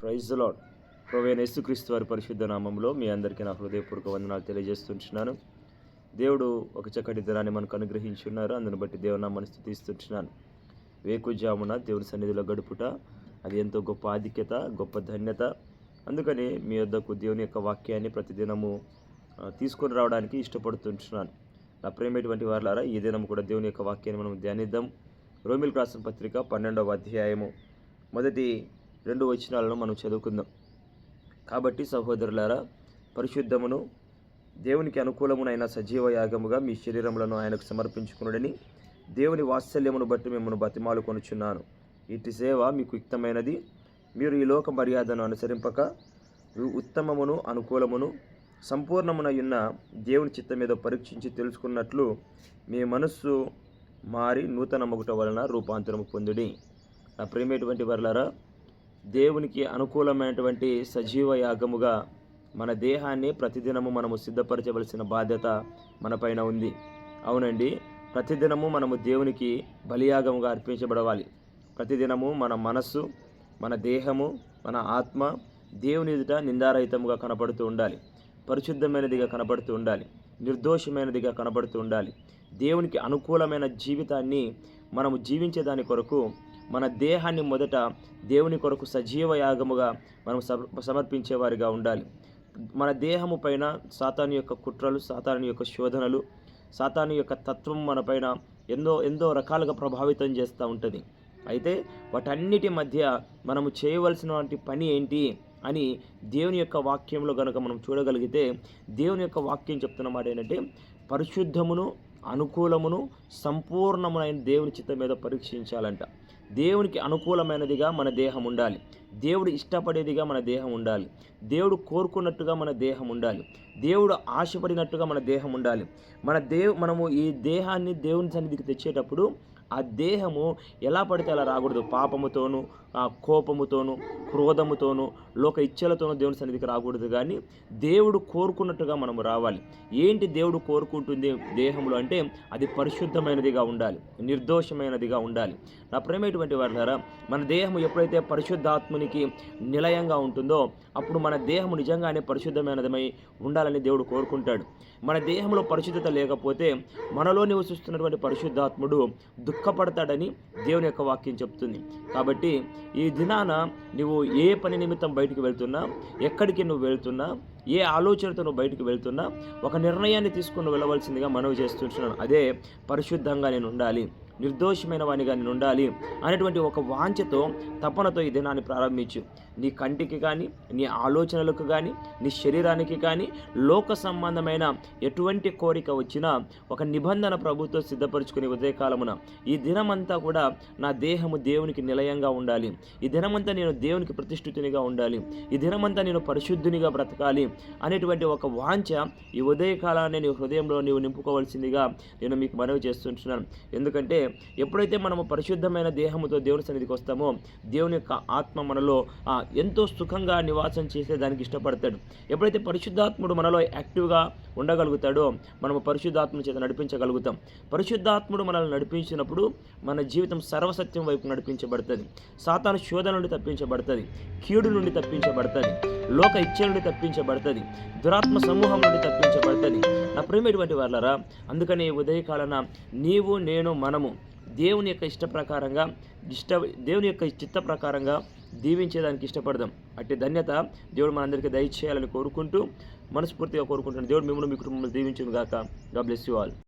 Praise lord ప్రవేణ యేసుక్రీస్తు వారి పరిశుద్ధ నామంలో మీ అందరికీ నా హృదయపూర్వక వందనాలు తెలియజేస్తుంటున్నాను. దేవుడు ఒక చక్కటి దినాన్ని మనకు అనుగ్రహించి ఉన్నారు అందుని బట్టి దేవుని నామాన్ని స్థుతిస్తుంటున్నాను వేకుజామున దేవుని సన్నిధిలో గడుపుట అది ఎంతో గొప్ప ఆధిక్యత గొప్ప ధన్యత. అందుకని మీ వద్దకు దేవుని యొక్క వాక్యాన్ని ప్రతిదినము తీసుకొని రావడానికి ఇష్టపడుతుంటున్నాను. నా ప్రేమటువంటి వారులారా ఈ దినం కూడా దేవుని యొక్క వాక్యాన్ని మనం ధ్యానిద్దాం. రోమిల్ రాసిన పత్రిక పన్నెండవ అధ్యాయము. మొదటి రెండు వచనాలను మనం చదువుకుందాం. కాబట్టి సహోదరులారా పరిశుద్ధమును దేవునికి అనుకూలమునైన సజీవ యాగముగా మీ శరీరములను ఆయనకు సమర్పించుకునుడని దేవుని వాత్సల్యమును బట్టి మిమ్మల్ని బతిమాలు కొనుచున్నాను. ఇటు సేవ మీకు యుక్తమైనది. మీరు ఈ లోక మర్యాదను అనుసరింపక ఉత్తమమును అనుకూలమును సంపూర్ణమునయున్న దేవుని చిత్తం మీద పరీక్షించి తెలుసుకున్నట్లు మీ మనస్సు మారి నూతన మొగుట వలన రూపాంతరము పొందుడి. నా ప్రేమేటువంటి వర్లారా దేవునికి అనుకూలమైనటువంటి సజీవ యాగముగా మన దేహాన్ని ప్రతిదినము మనము సిద్ధపరచవలసిన బాధ్యత మనపైన ఉంది. అవునండి. ప్రతిదినము మనము దేవునికి బలియాగముగా అర్పించబడవాలి. ప్రతిదినము మన మనస్సు మన దేహము మన ఆత్మ దేవుని ఎదుట నిందారహితముగా కనపడుతూ ఉండాలి. పరిశుద్ధమైనదిగా కనపడుతూ ఉండాలి. నిర్దోషమైనదిగా కనపడుతూ ఉండాలి. దేవునికి అనుకూలమైన జీవితాన్ని మనము జీవించేదాని కొరకు మన దేహాన్ని మొదట దేవుని కొరకు సజీవ యాగముగా మనం సమ- సమర్పించేవారిగా ఉండాలి. మన దేహము పైన సాతాను యొక్క కుట్రలు సాతాను యొక్క శోధనలు సాతాను యొక్క తత్వం మన పైన ఎన్నో ఎంతో రకాలుగా ప్రభావితం చేస్తూ ఉంటుంది. అయితే వాటన్నిటి మధ్య మనము చేయవలసినటువంటి పని ఏంటి అని దేవుని యొక్క వాక్యంలో కనుక మనం చూడగలిగితే దేవుని యొక్క వాక్యం చెప్తున్న మాట ఏంటంటే పరిశుద్ధమును అనుకూలమును సంపూర్ణమైన దేవుని చిత్తం మీద పరీక్షించాలంట. దేవునికి అనుకూలమైనదిగా మన దేహం ఉండాలి. దేవుడు ఇష్టపడేదిగా మన దేహం ఉండాలి. దేవుడు కోరుకున్నట్టుగా మన దేహం ఉండాలి. దేవుడు ఆశపడినట్టుగా మన దేహం ఉండాలి. మన దేవు మనము ఈ దేహాన్ని దేవుని సన్నిధికి తెచ్చేటప్పుడు ఆ దేహము ఎలా పడితే అలా రాకూడదు. పాపముతోనూ ఆ కోపముతోనూ క్రోధముతోనూ లోక ఇచ్చలతోనూ దేవుని సన్నిధికి రాకూడదు కానీ దేవుడు కోరుకున్నట్టుగా మనము రావాలి. ఏంటి దేవుడు కోరుకుంటుంది దేహంలో అంటే అది పరిశుద్ధమైనదిగా ఉండాలి. నిర్దోషమైనదిగా ఉండాలి. నా ప్రేమటువంటి వారు మన దేహం ఎప్పుడైతే పరిశుద్ధాత్మునికి నిలయంగా ఉంటుందో అప్పుడు మన దేహం నిజంగానే పరిశుద్ధమైనదమై ఉండాలని దేవుడు కోరుకుంటాడు. మన దేహంలో పరిశుద్ధత లేకపోతే మనలో నివసిస్తున్నటువంటి పరిశుద్ధాత్ముడు దుఃఖపడతాడని దేవుని యొక్క వాక్యం చెప్తుంది. కాబట్టి ఈ దినాన నువ్వు ఏ పని నిమిత్తం బయటికి వెళ్తున్నా ఎక్కడికి నువ్వు వెళ్తున్నా ఏ ఆలోచనతో నువ్వు బయటకు వెళ్తున్నా ఒక నిర్ణయాన్ని తీసుకుని వెళ్ళవలసిందిగా మనవి చేస్తుంటున్నాను. అదే పరిశుద్ధంగా నేను ఉండాలి నిర్దోషమైన వానిగా నేను ఉండాలి అనేటువంటి ఒక వాంఛతో తపనతో ఈ దినాన్ని ప్రారంభించు. నీ కంటికి కానీ నీ ఆలోచనలకు కానీ నీ శరీరానికి కానీ లోక సంబంధమైన ఎటువంటి కోరిక వచ్చినా ఒక నిబంధన ప్రభుత్వం సిద్ధపరచుకునే ఉదయకాలమున ఈ దినమంతా కూడా నా దేహము దేవునికి నిలయంగా ఉండాలి. ఈ దినమంతా నేను దేవునికి ప్రతిష్ఠితునిగా ఉండాలి. ఈ దినమంతా నేను పరిశుద్ధునిగా బ్రతకాలి. అనేటువంటి ఒక వాంఛ ఈ ఉదయకాలాన్ని నీ హృదయంలో నీవు నింపుకోవాల్సిందిగా నేను మీకు మనవి చేస్తుంటున్నాను. ఎందుకంటే ఎప్పుడైతే మనము పరిశుద్ధమైన దేహముతో దేవుని సన్నిధికి వస్తామో దేవుని యొక్క ఆత్మ మనలో ఎంతో సుఖంగా నివాసం చేసే దానికి ఇష్టపడతాడు. ఎప్పుడైతే పరిశుద్ధాత్ముడు మనలో యాక్టివ్గా ఉండగలుగుతాడో మనము పరిశుద్ధాత్మ చేత నడిపించగలుగుతాం. పరిశుద్ధాత్ముడు మనల్ని నడిపించినప్పుడు మన జీవితం సర్వసత్యం వైపు నడిపించబడుతుంది. సాతాను శోధన నుండి తప్పించబడుతుంది. కీడు నుండి తప్పించబడుతుంది. లోక ఇచ్చ నుండి తప్పించబడుతుంది దురాత్మ సమూహం నుండి తప్పించబడుతుంది. నా ప్రేమటువంటి వాళ్ళరా అందుకని ఈ ఉదయకాలన నీవు నేను మనము దేవుని యొక్క ఇష్ట ప్రకారంగా ఇష్ట దేవుని యొక్క చిత్త ప్రకారంగా దీవించేదానికి ఇష్టపడదాం. అట్టి ధన్యత దేవుడు మనందరికీ దయచేయాలని కోరుకుంటూ మనస్ఫూర్తిగా కోరుకుంటున్నాను. దేవుడు మిమ్మల్ని మీ కుటుంబంలో దీవించును గాక గా బ్లెస్ యూ ఆల్